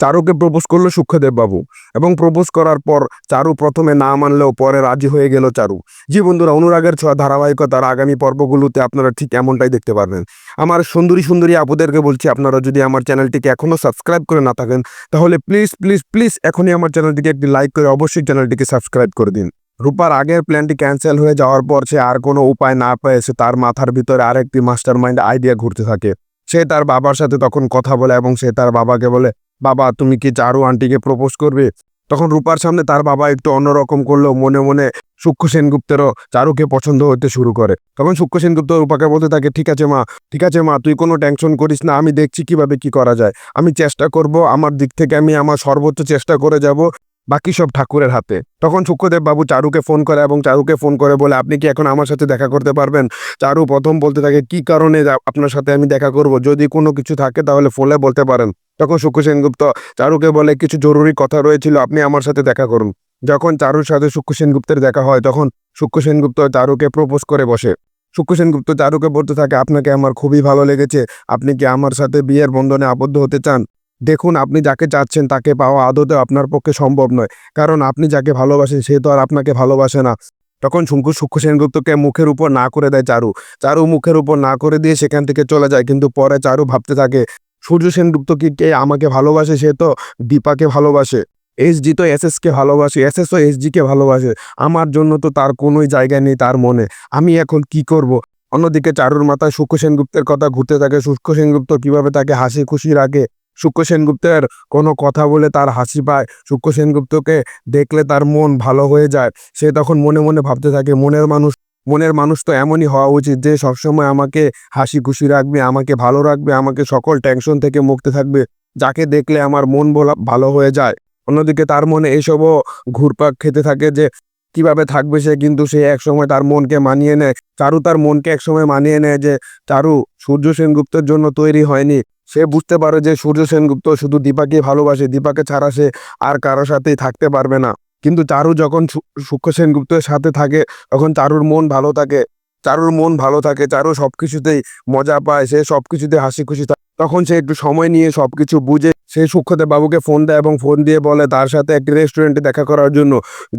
চারুকে propose করল সুখদেব বাবু। এবং propose করার পর চারু প্রথমে না মানলেও পরে রাজি হয়ে গেল চারু। জি বন্ধুরা, অনুরাগের ছোঁয়া ধারাবাহিকতার আগামী পর্বগুলোতে আপনারা ঠিক এমনটাই দেখতে পারবেন। আমার সুন্দরী সুন্দরী আপুদেরকে বলছি, আপনারা যদি আমার চ্যানেলটিকে এখনও সাবস্ক্রাইব করে না থাকেন, তাহলে প্লিজ প্লিজ প্লিজ এখনই আমার চ্যানেলটিকে একটি লাইক করে অবশ্যই চ্যানেলটিকে সাবস্ক্রাইব করে দিন। রূপার আগের প্ল্যানটি ক্যান্সেল হয়ে যাওয়ার পর সে আর কোনো উপায় না পেয়েছে তার মাথার ভিতরে আরেকটি মাস্টার মাইন্ড আইডিয়া ঘুরতে থাকে। সে তার বাবার সাথে তখন কথা বলে এবং সে তার বাবাকে বলে বাবা, তুমি কি চারু আন্টিকে প্রপোজ করবে? তখন রূপার সামনে তার বাবা একটু অন্যরকম করলেও মনে মনে সূক্ষ্ম সেনগুপ্তেরও চারুকে পছন্দ হতে শুরু করে। তখন সূক্ষ্ম সেনগুপ্ত রূপাকে বলতে থাকে, ঠিক আছে মা, ঠিক আছে মা, তুই কোনো টেনশন করিস না, আমি দেখছি কীভাবে কি করা যায়। আমি চেষ্টা করব, আমার দিক থেকে আমি আমার সর্বোচ্চ চেষ্টা করে যাব। বাকি সব ঠাকুরের হাতে। তখন সূক্ষ্মদেব বাবু চারুকে ফোন করে এবং চারুকে ফোন করে বলে, আপনি কি এখন আমার সাথে দেখা করতে পারবেন? চারু প্রথম বলতে থাকে, কি কারণে আপনার সাথে আমি দেখা করব? যদি কোনো কিছু থাকে তাহলে ফোনে বলতে পারেন। তখন সুক্ষ সেনগুপ্ত চারুকে বলে, কিছু জরুরি কথা রয়েছিল, আপনি আমার সাথে দেখা করুন। যখন চারুর সাথে সূক্ষ্ম সেনগুপ্তের দেখা হয়, তখন সূক্ষ্ম সেনগুপ্ত চারুকে প্রপোজ করে বসে। সূক্ষ্ম সেনগুপ্ত চারুকে বলতে থাকে, আপনাকে আমার খুবই ভালো লেগেছে। আপনি কি আমার সাথে বিয়ের বন্ধনে আবদ্ধ হতে চান? দেখুন, আপনি যাকে চাচ্ছেন তাকে পাওয়া আদতে আপনার পক্ষে সম্ভব নয়। কারণ আপনি যাকে ভালোবাসেন, সে তো আর আপনাকে ভালোবাসে না। তখন শঙ্কু সূক্ষ্ম সেনগুপ্তকে মুখের উপর না করে দেয় চারু। চারু মুখের উপর না করে দিয়ে সেখান থেকে চলে যায়, কিন্তু পরে চারু ভাবতে থাকে, সূর্য সেনগুপ্ত কি কে আমাকে ভালোবাসে? সে তো দীপাকে ভালোবাসে এসজি তো এস এসকে ভালোবাসে, এস এস ও এসজি কে ভালোবাসে। আমার জন্য তো তার কোনোই জায়গা নেই তার মনে। আমি এখন কি করব? অন্যদিকে চারুর মাথায় সূক্ষ্ম সেনগুপ্তের কথা ঘুরতে থাকে। সূক্ষ্ম সেনগুপ্ত কীভাবে তাকে হাসি খুশি রাখে? সূক্ষ্ম সেনগুপ্তের কোনো কথা বলে তার হাসি পায়। সূক্ষ্ম সেনগুপ্তকে দেখলে তার মন ভালো হয়ে যায়। সে তখন মনে মনে ভাবতে থাকে, মনের মানুষ মনের মানুষ তো এমনই হওয়া উচিত যে সবসময় আমাকে হাসি খুশি রাখবে, আমাকে ভালো রাখবে, আমাকে সকল টেনশন থেকে মুক্ত থাকবে, যাকে দেখলে আমার মন বলা ভালো হয়ে যায়। অন্যদিকে তার মনে এসবও ঘুরপাক খেতে থাকে যে কীভাবে থাকবে সে, কিন্তু সে একসময় তার মনকে মানিয়ে নেয়। চারু তার মনকে একসময় মানিয়ে নেয় যে, চারু সূর্য সেনগুপ্তের জন্য তৈরি হয়নি। সে বুঝতে পারে যে সূর্য সেনগুপ্ত শুধু দীপাকে ভালোবাসে, দীপাকে ছাড়া সে আর কারোর সাথেই থাকতে পারবে না। কিন্তু চারু যখন সূক্ষ্ম সেনগুপ্তের সাথে থাকে, তখন চারুর মন ভালো থাকে। চারুর মন ভালো থাকে, চারু সবকিছুতেই মজা পায়, সে সবকিছুতে হাসি খুশি থাকে তখন সে একটু সময় নিয়ে সবকিছু বুঝে সে সূক্ষ্মদেব বাবুকে ফোন দেয় এবং ফোন দিয়ে বলে, তার সাথে একটি রেস্টুরেন্টে দেখা করার জন্য।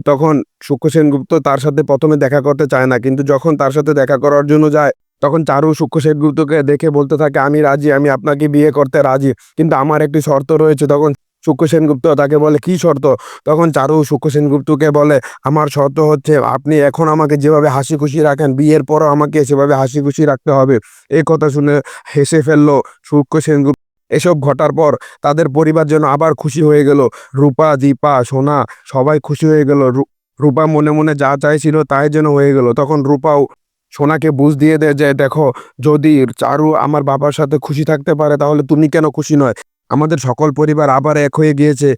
তখন সূক্ষ্ম সেনগুপ্ত তার সাথে প্রথমে দেখা করতে চায় না, কিন্তু যখন তার সাথে দেখা করার জন্য যায় তখন চারু সূক্ষ্ম সেনগুপ্তকে দেখে বলতে থাকে, আমি রাজি, আমি আপনাকে বিয়ে করতে রাজি। কিন্তু আমার একটি শর্ত রয়েছে। তখন সূক্ষ্ম সেনগুপ্ত তাকে বলে, কি শর্ত? তখন চারু সূক্ষ্ম সেনগুপ্তকে বলে, আমার শর্ত হচ্ছে, আপনি এখন আমাকে যেভাবে হাসি খুশি রাখেন, বিয়ের পরও আমাকে সেভাবে হাসি খুশি রাখতে হবে। এই কথা শুনে হেসে ফেলল সূক্ষ্ম সেনগুপ্ত। এসব ঘটার পর তাদের পরিবার যেন আবার খুশি হয়ে গেল। রূপা, দীপা, সোনা সবাই খুশি হয়ে গেল। রূপা মনে মনে যা চাইছিল তাই যেন হয়ে গেল। তখন রূপাও সোনাকে বুঝ দিয়ে দেয় যে, দেখো, যদি চারু আমার বাবার সাথে খুশি থাকতে পারে, তাহলে তুমি কেন খুশি নয়? আমাদের সকল পরিবার আবার এক হয়ে গিয়েছে।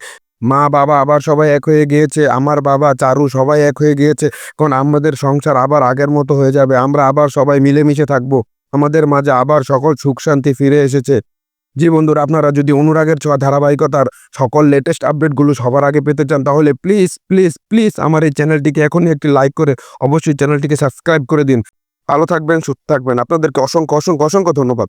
মা, বাবা আবার সবাই এক হয়ে গিয়েছে। আমার বাবা, চারু সবাই এক হয়ে গিয়েছে। কারণ আমাদের সংসার আবার আগের মতো হয়ে যাবে। আমরা আবার সবাই মিলেমিশে থাকব। আমাদের মাঝে আবার সকল সুখ শান্তি ফিরে এসেছে। জি বন্ধুরা, আপনারা যদি অনুরাগের ছোঁয়া, ধারাবাহিকতার সকল লেটেস্ট আপডেটগুলো সবার আগে পেতে চান, তাহলে প্লিজ প্লিজ প্লিজ আমার এই চ্যানেলটিকে এখনই একটি লাইক করে অবশ্যই চ্যানেলটিকে সাবস্ক্রাইব করে দিন। ভালো থাকবেন সুস্থ থাকবেন। আপনাদেরকে অসংখ্য অসংখ্য অসংখ্য ধন্যবাদ।